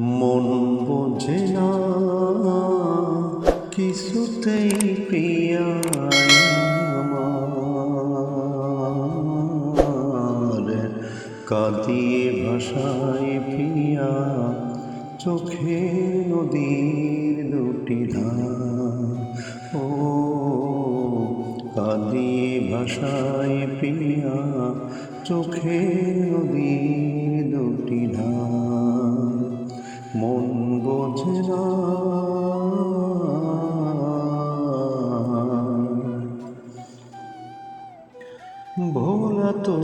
মন বোঝে না, কিছুতেই প্রিয়া কাঁদিয়ে ভাষায় প্রিয়া, চোখে নদীর দুটি ধার। ও, কাঁদিয়ে ভাষায় প্রিয়া, চোখে নদীর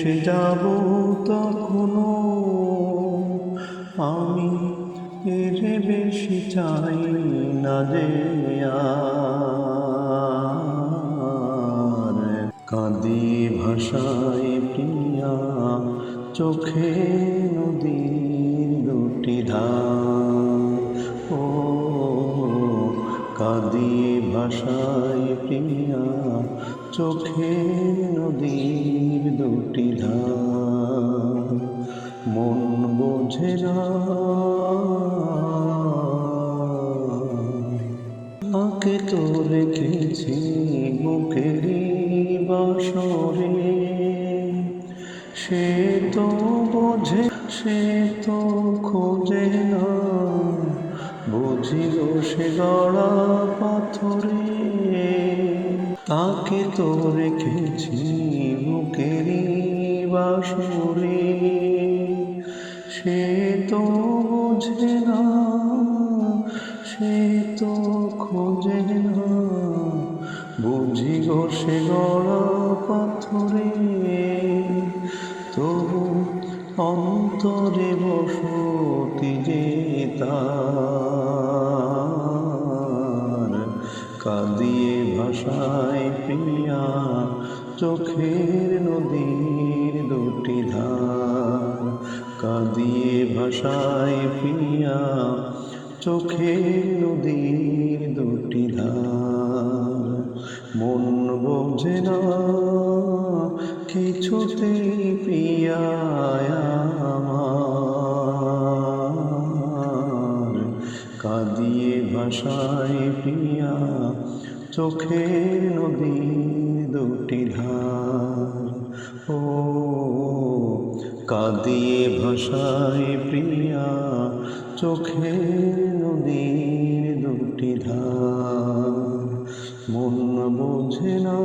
ভালোবেসে যাব তখনো। আমি এর বেশি চাই না যে কাঁদি ভাষায় প্রিয়া, চোখে নদীর দুটি ধার। কাঁদিয়ে ভাষায় প্রিয়া চোখে নদীর দুটি ধার। মন বোঝে না। তো রেখেছি বুকেরই বাসরে। সে তো বোঝে, সে তো খোঁজে না। বুঝিল সে গড়া পাথরে, তাকে তো রেখেছি বুকেরই বাসরে। সে তো বোঝে না, সে তো খোঁজে না। বুঝি গো সে গড়া পাথরে অন্তরে বসতি যে তার কাঁদিয়ে ভাষায় প্রিয়া, চোখের নদীর দুটি ধার। কাঁদিয়ে ভাষায় প্রিয়া, চোখের নদীর দুটি ধার। মন বোঝে না কিছুতেই প্রিয়া। কাঁদিয়ে ভাষায় প্রিয়া, চোখের নদীর দুটি ধার। ও, কাঁদিয়ে ভাষায় প্রিয়া, চোখের নদীর দুটি ধার। মন বোঝে না